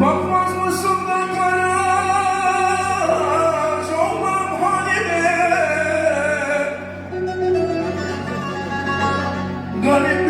Bakmaz mısın ben kara Solmam halime Garip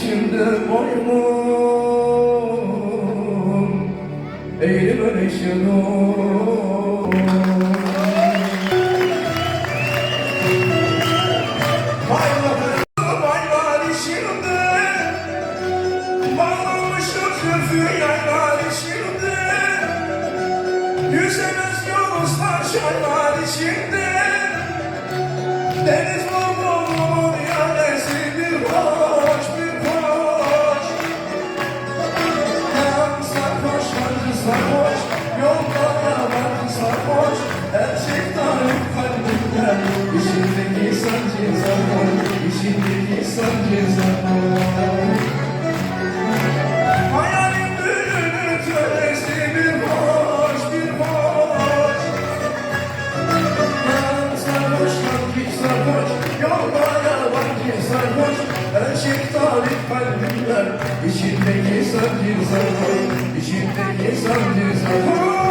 şimdi Bağlamışım sözü yaylar şimdi. Yüzemez yoluzlar şaylar içinde Deniz sarhoş Yolda yalan sarhoş. Her şey tarif kalbimde İçindeki sancı sarhoş İçindeki sancı sarhoş sancı sancı, içimdeki sancı sancı.